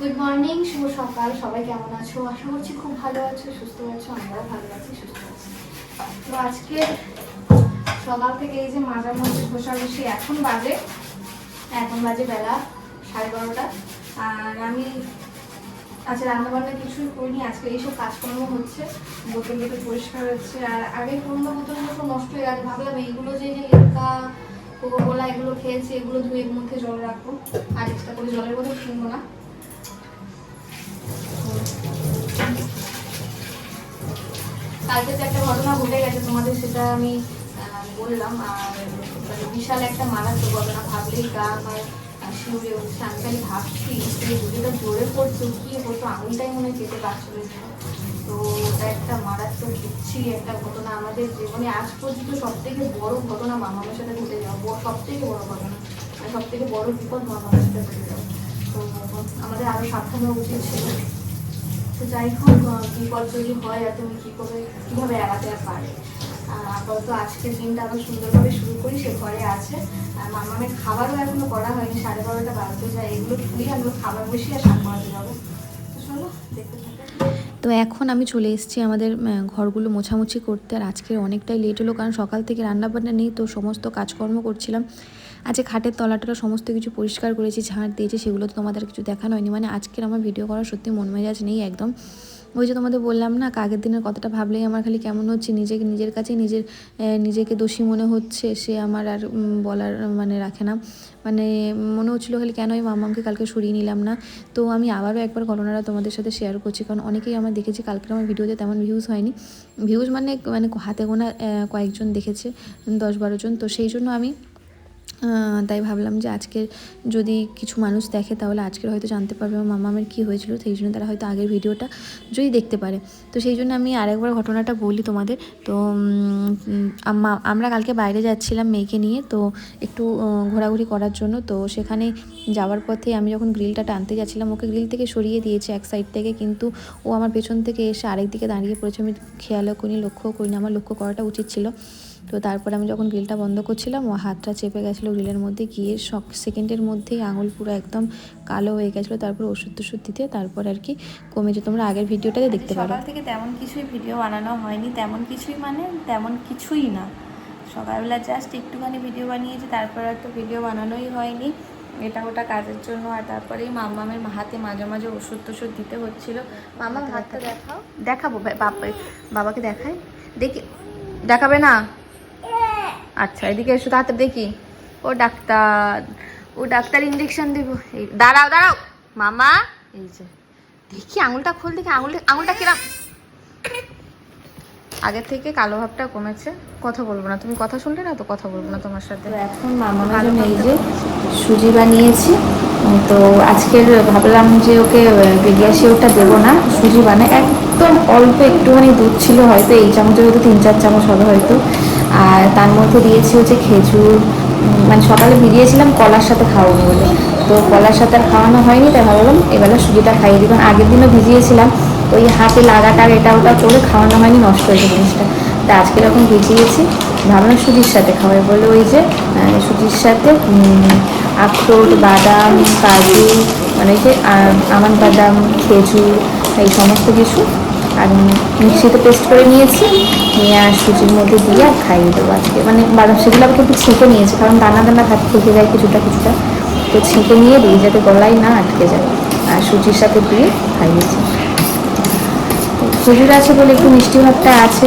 Good morning শুভ সকাল। সবাই কেমন আছো? আশা করছি খুব ভালো আছো, সুস্থ আছো, আমরাও ভালো আছি, সুস্থ আছি। তো আজকে সকাল থেকে এই যে মাঝার মধ্যে ঘষাঘষি এখন বাজে এখন বাজে বেলা সাড়ে বারোটা। আর আমি আচ্ছা রান্না বান্না কিছুই করিনি, আজকে এইসব কাজকর্ম হচ্ছে, বোতল বোতল পরিষ্কার হচ্ছে। আর আগে পুরোনো বোতলগুলো সব নষ্ট হয়ে গেছে, ভাবলাম এইগুলো যে যে লিমকা কোকো কোলা এগুলো খেয়েছি, এগুলো ধুয়ে মধ্যে জল রাখব। আর এক্সট্রা করে জলের বোতল কিনবো না। কালকে তো একটা ঘটনা ঘটে গেছে, তোমাদের সেটা আমি বললাম, আর মানে বিশাল একটা মারাত্মক ঘটনা ভাবলেই গা আমার শিউরে উঠছে, আমি খালি ভাবছি যে গুলিটা জোরে পড়ছে কি হতো আঙুলটাই মনে হয় বাদ চলে তো ওটা একটা মারাত্মক বিচ্ছিরি একটা ঘটনা আমাদের জীবনে আজ পর্যন্ত সব থেকে বড় ঘটনা মামামের সাথে ঘটে যাওয়া সব থেকে বড় ঘটনা আর সব থেকে বড় বিপদ মামামের সাথে ঘটে যাওয়া। তো আমাদের আরও সাবধান হওয়া উচিত ছিল। তো যাই হোক বিপদ যদি হয় আর তুমি কী করে কীভাবে এড়াতে পারে? আপাতত আজকের দিনটা আরও সুন্দরভাবে শুরু করি, সে ঘরে আছে। মামামের খাবারও এখনও করা হয়নি, সাড়ে বারোটা বাজতে যায়। এগুলো খুলি আমরা খাবার বসিয়ে আর শাক বানাতে যাব। তো চলো, দেখতে তো এখন আমি চলে এসেছি আমাদের ঘরগুলো মোছামুছি করতে। আর আজকে অনেকটাই লেট হলো, কারণ সকাল থেকে রান্নাবান্না নেই, তো সমস্ত কাজকর্ম করছিলাম। আজকে খাটের তলাটা সমস্ত কিছু পরিষ্কার করেছি ঝাড় দিয়েছি, সেগুলো তো তোমাদের কিছু দেখানো হয়নি। মানে আজকের আমার ভিডিও করার সত্যি মন মেজাজ নেই একদম। ওই যে তোমাদের বললাম না, কাগের দিনের কথাটা ভাবলেই আমার খালি কেমন হচ্ছে, নিজেকে, নিজের কাছে নিজের নিজেকে দোষী মনে হচ্ছে, সে আমার আর বলার মানে রাখে না। মানে মনে হচ্ছিল খালি কেন ওই মামাকে কালকে সরিয়ে নিলাম না? তো আমি আবারও একবার ঘটনাটা তোমাদের সাথে শেয়ার করছি, কারণ অনেকেই আমার দেখেছি, কালকের আমার ভিডিওতে তেমন ভিউজ হয়নি। ভিউজ মানে মানে হাতে গোনা কয়েকজন দেখেছে, দশ বারো জন। তো সেই জন্য আমি তাই ভাবলাম যে আজকের যদি কিছু মানুষ দেখে তাহলে আজকের হয়তো জানতে পারবে আমার মামামের কী হয়েছিল, সেই জন্য তারা হয়তো আগের ভিডিওটা যদি দেখতে পারে। তো সেই জন্য আমি আরেকবার ঘটনাটা বলি তোমাদের। তো আমরা কালকে বাইরে যাচ্ছিলাম মেয়েকে নিয়ে, তো একটু ঘোরাঘুরি করার জন্য। তো সেখানে যাওয়ার পথে আমি যখন গ্রিলটা টানতে যাচ্ছিলাম, ওকে গ্রিল থেকে সরিয়ে দিয়েছে এক সাইড থেকে, কিন্তু ও আমার পেছন থেকে এসে আরেক দিকে দাঁড়িয়ে পড়েছে। আমি খেয়ালও করিনি, লক্ষ্যও করিনি, আমার লক্ষ্য করাটা উচিত ছিল। তো তারপরে আমি যখন গ্রিলটা বন্ধ করছিলাম, ও হাতটা চেপে গেছিল গ্রিলের মধ্যে, গিয়ে শক সেকেন্ডের মধ্যেই আঙুল পুরো একদম কালো হয়ে গেছিল, তারপর ওষুধ টষুধ দিতে, তারপর আর কি কমেছে তোমরা আগের ভিডিওটাতে দেখতে পারো। সকাল থেকে তেমন কিছুই ভিডিও বানানো হয়নি, তেমন কিছুই মানে তেমন কিছুই না। সকালবেলা জাস্ট একটুখানি ভিডিও বানিয়েছি, তারপর আর তো ভিডিও বানানোই হয়নি। এটা ওটা কাজের জন্য, আর তারপরেই মামামের হাতে মাঝে মাঝে ওষুধ টষুধ দিতে হচ্ছিল। মামা হাতটা দেখাও। দেখাবো বাবাকে দেখাই। দেখি, দেখাবে না? আচ্ছা এদিকে এসো তাতে দেখি। ও ডাক্তার ও ডাক্তার ইঞ্জেকশন দিব। দাঁড়াও দাঁড়াও। মামা এই যে দেখি আঙুলটা খোল দেখি আঙুলটা আঙুলটা কিরাম? আগের থেকে কালো ভাবটা কমেছে। কথা বলব না তুমি কথা শুনলে না তো কথা বলব না তোমার সাথে। এখন মামার জন্য এই যে সুজি বানিয়েছি। তো আজকের ভাবলাম যে ওকে পেডিয়াশিওরটা দেবো না সুজি বানায় একদম অল্প একটুখানি দুধ ছিল হয়তো এই চামচের হয়তো তিন চার চামচ হবে হয়তো। আর তার মধ্যে দিয়েছি হচ্ছে খেজুর মানে সকালে ভিজিয়েছিলাম কলার সাথে খাওয়াবো বলে। তো কলার সাথে আর খাওয়ানো হয়নি, তাই ভাবলাম এবেলা সুজিটা খাইয়ে দিলাম আগের দিনও ভিজিয়েছিলাম ওই হাতে লাগাটার এটা ওটা করে খাওয়ানো হয়নি, নষ্ট হয়েছে জিনিসটা। তা আজকে এরকম ভিজিয়েছি, ভাবলাম সুজির সাথে খাওয়াই বলে ওই যে সুজির সাথে আখরোট, বাদাম, কাজু মানে যে আমন বাদাম, খেজুর, এই সমস্ত কিছু আর মিক্সিতে পেস্ট করে নিয়েছি, নিয়ে আর সুজির মধ্যে দিয়ে আর খাইয়ে দেবো আজকে। মানে বাদাম সেগুলো আবার একটু ছেঁকে নিয়েছি, কারণ দানা দানা ভাত থেকে যায় কিছুটা কিছুটা। তো ছেঁকে নিয়ে দিই যাতে গলায় না আটকে যায়। আর সুজির সাথে দিয়ে খাইয়েছি। খেজুর আছে বলে একটু মিষ্টি ভাবটা আছে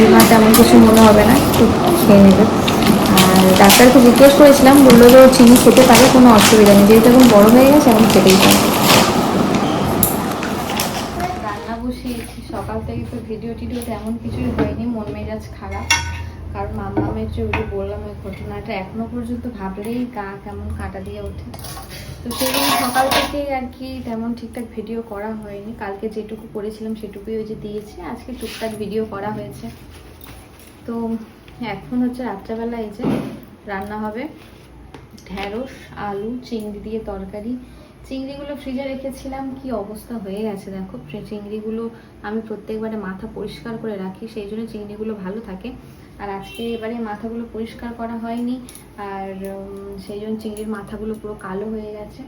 রিমা তেমন কিছু মনে হবে না, একটু খেয়ে নেবে। আর ডাক্তারকে জিজ্ঞেস করেছিলাম, বলল যে চিনি খেতে পারে, কোনো অসুবিধা নেই। যেহেতু এখন বড় হয়ে গেছে, এখন খেতেই পারে রান্না বসিয়েছি সকাল থেকে তো ভিডিও টিডিও তেমন কিছুই হয়নি, মন মেজাজ খারাপ। কারণ মামামের যে ওই বললাম, ওই ঘটনাটা এখনও পর্যন্ত ভাবলেই গা কেমন কাটা দিয়ে ওঠে। তো সেই সকাল থেকে আর কি তেমন ঠিকঠাক ভিডিও করা হয়নি। কালকে যেটুকু করেছিলাম সেটুকুই ওই যে দিয়েছি। আজকে টুকটাক ভিডিও করা হয়েছে। তো এখন হচ্ছে রাত্রেবেলা এই যে রান্না হবে। ঢ্যাঁড়স, আলু, চিংড়ি দিয়ে তরকারি চিংড়িগুলো ফ্রিজে রেখেছিলাম, কি অবস্থা হয়ে গেছে দেখো। চিংড়িগুলো আমি প্রত্যেকবারে মাথা পরিষ্কার করে রাখি, সেই জন্য চিংড়িগুলো ভালো থাকে। আর আজকে এবারে মাথাগুলো পরিষ্কার করা হয়নি, আর সেই জন্য চিংড়ির মাথাগুলো পুরো কালো হয়ে গেছে।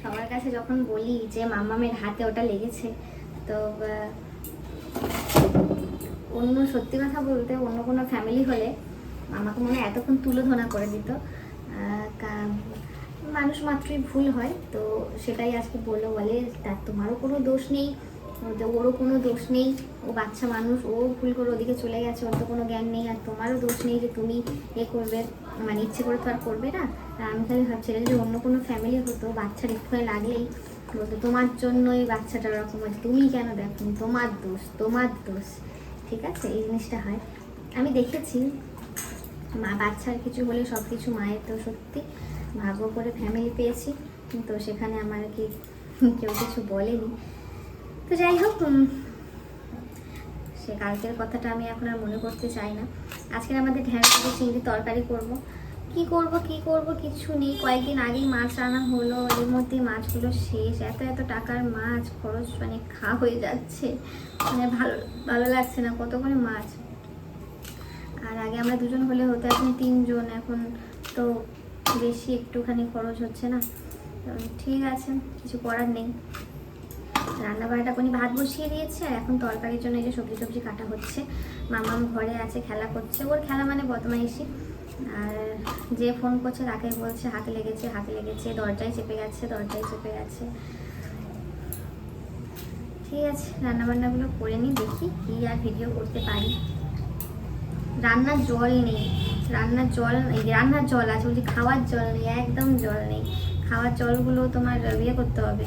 সবার কাছে যখন বলি যে মামামের হাতে ওটা লেগেছে, তো অন্য সত্যি কথা বলতে অন্য কোনো ফ্যামিলি হলে আমাকে মনে হয় এতক্ষণ তুলো ধনা করে দিত। মানুষ মাত্রই ভুল হয়, তো সেটাই আজকে বলল, বলে তার তোমারও কোনো দোষ নেই ওরও কোনো দোষ নেই, ও বাচ্চা মানুষ, ও ভুল করে ওদিকে চলে গেছে, ওর তো কোনো জ্ঞান নেই, আর তোমারও দোষ নেই যে তুমি এ করবে মানে ইচ্ছে করে তো আর করবে না, আর আমি খালি ভাবছিলাম যে অন্য কোনো ফ্যামিলি হতো বাচ্চার একটু লাগলেই বলতো তোমার জন্যই বাচ্চাটা ওরকম হচ্ছে তুমি কেন দেখো, তোমার দোষ তোমার দোষ, ঠিক আছে, এই জিনিসটা হয়। আমি দেখেছি, মা বাচ্চার কিছু হলে সব কিছু মায়ের তো সত্যি ভাগ্য করে ফ্যামিলি পেয়েছি তো সেখানে আমার কি কেউ কিছু বলেনি। তো যাই হোক সে কালকের কথাটা আমি এখন আর মনে করতে চাই না। আজকে আমাদের ঢ্যাঁড়স চিংড়ি তরকারি করব। কি করব কি করব, কিছু নেই। কয়েকদিন আগেই মাছ রান্না হলো, এর মধ্যে মাছগুলো শেষ। এত এত টাকার মাছ, খরচ মানে খা হয়ে যাচ্ছে। মানে ভালো ভালো লাগছে না কত করে মাছ। আর আগে আমরা দুজন হলে হতো, এখন তিনজন। এখন তো বেশি একটুখানি খরচ হচ্ছে না। ঠিক আছে, কিছু করার নেই। রান্না বান্নাটা কোনি ভাত বসিয়ে দিয়েছে, আর এখন তরকারির জন্য এই যে সবজি সবজি কাটা হচ্ছে। মামাম ঘরে আছে, খেলা করছে। ওর খেলা মানে বদমাইশি। আর যে ফোন করছে তাকে বলছে, হাতে লেগেছে হাতে লেগেছে, দরজায় চেপে গেছে, দরজায় চেপে গেছে। ঠিক আছে রান্না বান্নাগুলো করে নিই, দেখি কি আর ভিডিও করতে পারি। রান্নার জল নেই। রান্নার জল নেই রান্নার জল আছে, বলছি খাওয়ার জল নেই, একদম জল নেই। খাওয়ার জলগুলো তোমার ইয়ে করতে হবে,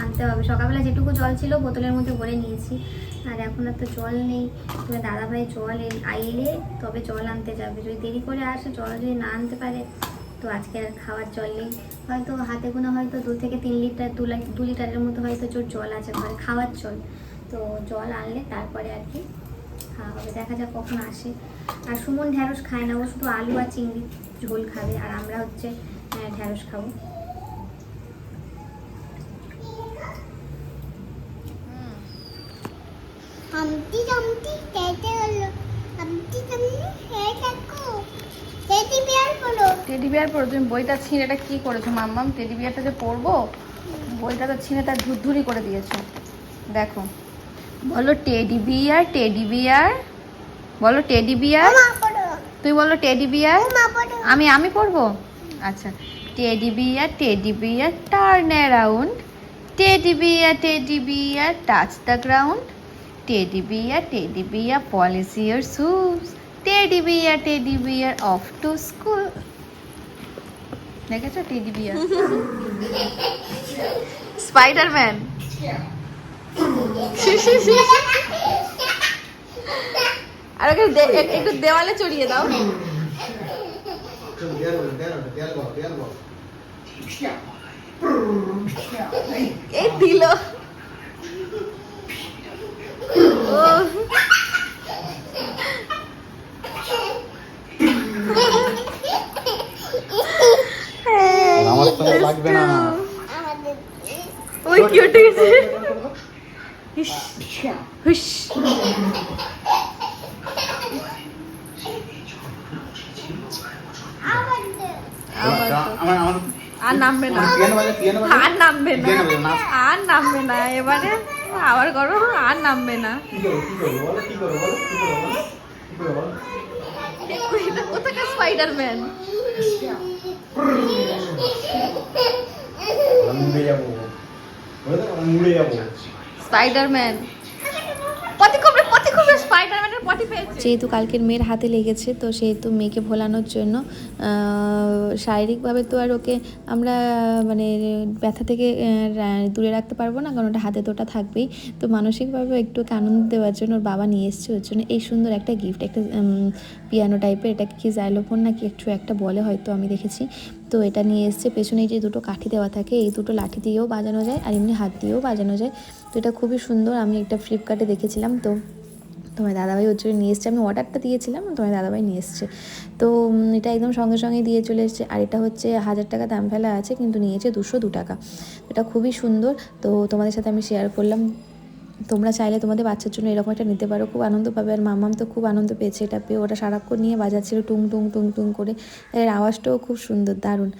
আনতে হবে। সকালবেলা যেটুকু জল ছিল বোতলের মধ্যে ভরে নিয়েছি, আর এখন আর তো জল নেই। তুমি দাদাভাই জল এলে তবে জল আনতে যাবে। যদি দেরি করে আসে, জল যদি না আনতে পারে, তো আজকে আর খাওয়ার জল নেই। হয়তো হাতে গোনা হয়তো দু থেকে তিন লিটার, দু দু লিটারের মতো হয়তো জোর জল আছে, ঘরে খাওয়ার জল। তো জল আনলে তারপরে আর কি খাওয়া হবে। দেখা যাক কখন আসে। আর সুমন ঢ্যাঁড়স খায় না ও শুধু আলু আর চিংড়ি ঝোল খাবে আর আমরা হচ্ছে ঢ্যাঁড়স খাব। হামটি হলো হামটি হয়ে থাকো টেডি বিয়ার বলো। টেডি বিয়ার পড়ো তুমি বইটা ছিঁড়ে এটা কি করেছ মাম্মাম? টেডি বিয়ারটা যে পড়ব বইটা তো ছিঁড়ে তার ধুরধুরি করে দিয়েছ। দেখো। বলো টেডি বিয়ার টেডি বিয়ার বলো টেডি বিয়ার? তুই বলো টেডি বিয়ার? আমি আমি পড়ব? আচ্ছা। Teddy bear teddy bear turn around teddy bear teddy bear touch the ground teddy bear teddy bear polish your shoes teddy bear teddy bear off to school দেখেছ teddy bear? Spiderman আর ওকে দে- এ- একটু দেওয়ালে চড়িয়ে দাও। এই দিল। ও আমার সঙ্গে লাগবে না। আমাদের ওই কি উঠে গেছে হুস হুস আমাদের আমার আমার আর নামবে না। আর নামবে না। আর নামবে না। এবারে আবার করো আর নামবে না। এটা কোথাকার স্পাইডারম্যান স্পাইডারম্যান পটি যেহেতু কালকের মেয়ের হাতে লেগেছে, তো সেহেতু মেয়েকে ভোলানোর জন্য শারীরিকভাবে তো আর ওকে আমরা মানে ব্যথা থেকে দূরে রাখতে পারব না, কারণ ওটা হাতে তো ওটা থাকবেই। তো মানসিকভাবে একটু আনন্দ দেওয়ার জন্য ওর বাবা নিয়ে এসছে, ওর জন্য এই সুন্দর একটা গিফট একটা পিয়ানো টাইপের এটাকে কি জাইলোফোন না কি একটু একটা বলে হয়তো আমি দেখেছি। তো এটা নিয়ে এসছে পেছনে যে দুটো কাঠি দেওয়া থাকে, এই দুটো লাঠি দিয়েও বাজানো যায় আর এমনি হাত দিয়েও বাজানো যায়। তো এটা খুবই সুন্দর, আমি একটা ফ্লিপকার্টে দেখেছিলাম, তো তোমার দাদাভাই ওর জন্য নিয়ে এসছে। আমি অর্ডারটা দিয়েছিলাম, তোমার দাদাভাই নিয়ে এসছে। তো এটা একদম সঙ্গে সঙ্গে দিয়ে চলে এসছে। আর এটা হচ্ছে হাজার টাকা দাম ফেলা আছে, কিন্তু নিয়েছে দুশো দু টাকা। এটা খুবই সুন্দর। তো, তোমাদের সাথে আমি শেয়ার করলাম। তোমরা চাইলে তোমাদের বাচ্চার জন্য এরকম একটা নিতে পারো। খুব আনন্দ পাবে। আর মামাম তো খুব আনন্দ পেয়েছে এটা পেয়ে। ওটা সারাক্ষণ নিয়ে বাজাচ্ছিল টুং টুং টুং টুং করে। এর আওয়াজটাও খুব সুন্দর, দারুণ।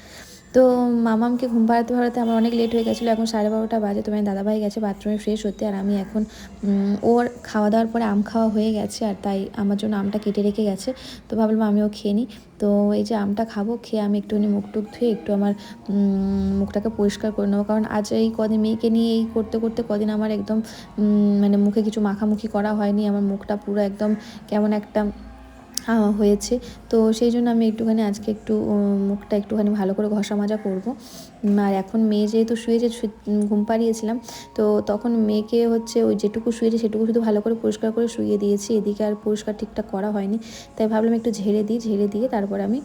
তো মামামকে ঘুম পাড়াতে পাড়াতে আমার অনেক লেট হয়ে গেছিল। এখন সাড়ে বারোটা বাজে, তো মানে দাদাভাই গেছে বাথরুমে ফ্রেশ হতে। আর আমি এখন ওর খাওয়া দাওয়ার পরে আম খাওয়া হয়ে গেছে, আর তাই আমার জন্য আমটা কেটে রেখে গেছে। তো ভাবলাম আমিও খেয়ে নিই। তো এই যে আমটা খাব, খেয়ে আমি একটুখানি মুখ টুক ধুয়ে একটু আমার মুখটাকে পরিষ্কার করে নেব। কারণ আজ এই কদিন মেয়েকে নিয়ে এই করতে করতে কদিন আমার একদম মানে মুখে কিছু মাখামুখি করা হয়নি। আমার মুখটা পুরো একদম কেমন একটা হয়েছে। তো সেই জন্য আমি একটুখানি আজকে একটু মুখটা একটুখানি ভালো করে ঘষা মাজা করব। আর এখন মেয়ে যেহেতু শুয়েছে ঘুম পাড়িয়েছিলাম, তো তখন মেয়েকে হচ্ছে ওই যেটুকু শুয়েছে সেটুকু শুধু ভালো করে পরিষ্কার করে শুয়ে দিয়েছি। এদিকে আর পরিষ্কার ঠিকঠাক করা হয়নি, তাই ভাবলাম একটু ঝেড়ে দিই, ঝেড়ে দিয়ে তারপর আমি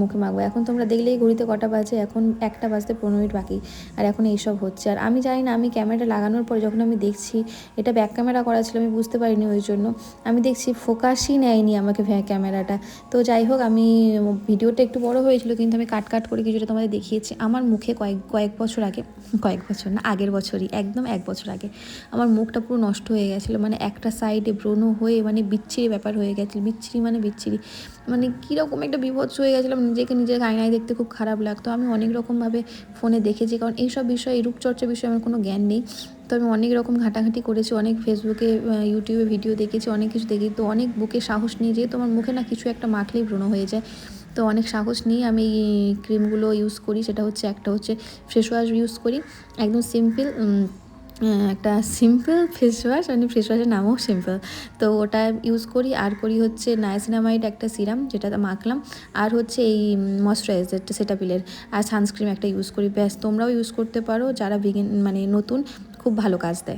মুখে মাখবো। এখন তোমরা দেখলেই ঘড়িতে কটা বাজে, এখন একটা বাজতে পনেরো মিনিট বাকি, আর এখন এইসব হচ্ছে। আর আমি জানি না, আমি ক্যামেরাটা লাগানোর পরে যখন আমি দেখছি, এটা ব্যাক ক্যামেরা করা ছিল, আমি বুঝতে পারিনি ওই জন্য। আমি দেখছি ফোকাসই নেয়নি আমাকে ক্যামেরাটা। তো যাই হোক, আমি ভিডিওটা একটু বড় হয়েছিল, কিন্তু আমি কাট কাট করে কিছুটা তোমাদের দেখিয়েছি। আমার মুখে কয়েক কয়েক বছর আগে, কয়েক বছর না, আগের বছরই, একদম এক বছর আগে, আমার মুখটা পুরো নষ্ট হয়ে গেছিল। মানে একটা সাইডে ব্রণ হয়ে মানে বিচ্ছিরি ব্যাপার হয়ে গেছিল, বিচ্ছিরি মানে বিচ্ছিরি। মানে কীরকম একটা বিভৎস হয়ে গেছিলাম, নিজেকে, নিজের আয়নায় দেখতে খুব খারাপ লাগতো। আমি অনেক রকমভাবে ফোনে দেখেছি, কারণ এইসব বিষয়ে রূপচর্চা বিষয়ে আমার কোনো জ্ঞান নেই। তো আমি অনেক রকম ঘাটাঘাটি করেছি, অনেক ফেসবুকে ইউটিউবে ভিডিও দেখেছি, অনেক কিছু দেখি তো অনেক বুকে সাহস নিয়ে, যেহেতু আমার মুখে না কিছু একটা মাখলেই ব্রণ হয়ে যায় তো অনেক সাহস নিয়ে আমি এই ক্রিমগুলো ইউজ করি। সেটা হচ্ছে একটা হচ্ছে ফ্রেশ ওয়াশ ইউজ করি। একদম সিম্পল একটা সিম্পল ফেস ওয়াশ মানে ফেস ওয়াশের নামও সিম্পল তো ওটা ইউজ করি। আর করি হচ্ছে নায়াসিনামাইড একটা সিরাম যেটা মাখলাম। আর হচ্ছে এই ময়শ্চারাইজারটা সেটাপিলের আর সানস্ক্রিম একটা ইউজ করি। ব্যাস, তোমরাও ইউজ করতে পারো। যারা বিগিন মানে নতুন, খুব ভালো কাজ দেয়।